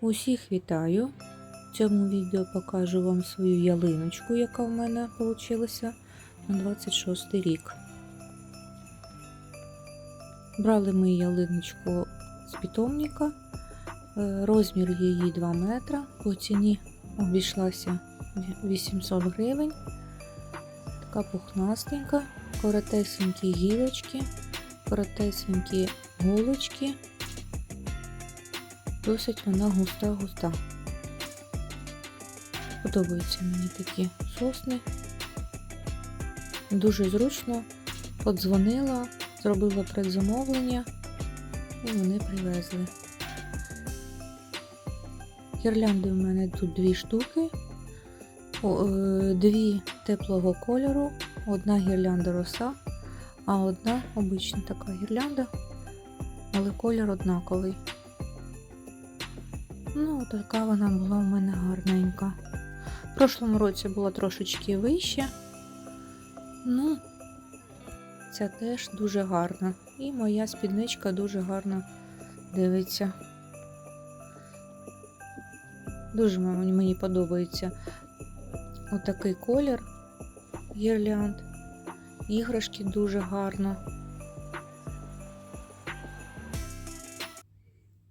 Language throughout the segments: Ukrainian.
Усіх вітаю! В цьому відео покажу вам свою ялиночку, яка в мене вийшла на 26 рік. Брали ми ялиночку з питомника, Е, розмір її 2 метра, по ціні обійшлася 800 гривень. Така пухнастенька, коротесенькі гілочки, коротесенькі голочки. Досить вона густа-густа. Подобаються мені такі сосни. Дуже зручно подзвонила, зробила предзамовлення і вони привезли. Гірлянди в мене тут дві штуки, е, дві теплого кольору, одна гірлянда роса, а одна обична така гірлянда, але колір однаковий. Ну, така вона була в мене гарненька. В прошлому році була трошечки вища. Ну, ця теж дуже гарна. І моя спідничка дуже гарно дивиться. Дуже мені подобається отакий колір гірлянд. Іграшки дуже гарно.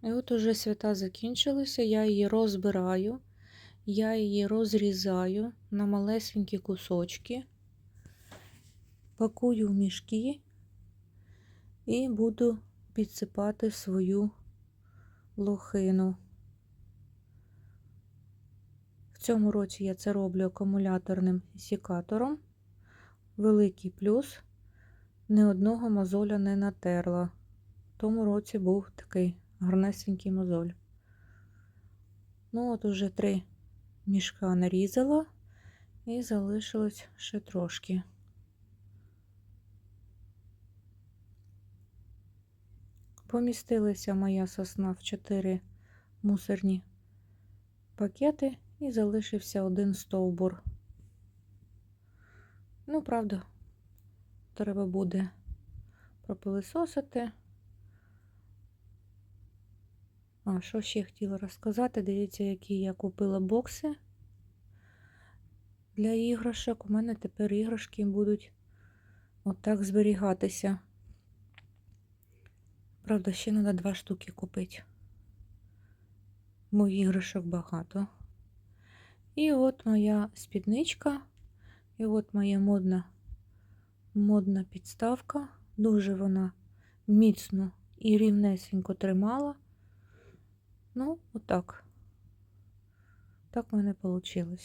І от уже свята закінчилися, я її розбираю, я її розрізаю на малесенькі кусочки, пакую в мішки і буду підсипати свою лохину. В цьому році я це роблю акумуляторним сікатором. Великий плюс ні одного мозоля не натерла. В тому році був такий гарнесенький мозоль. Ну, от уже три мішка нарізала і залишилось ще трошки. Помістилася моя сосна в чотири мусорні пакети і залишився один стовбур. Ну, правда, треба буде пропилисосити. А, що ще хотіла розказати? Дивіться, які я купила бокси для іграшок. У мене тепер іграшки будуть отак зберігатися. Правда, ще треба два штуки купити. Бо іграшок багато. І от моя спідничка, і от моя модна, модна підставка. Дуже вона міцно і рівнесенько тримала. Ну, отак. Так в мене вийшло.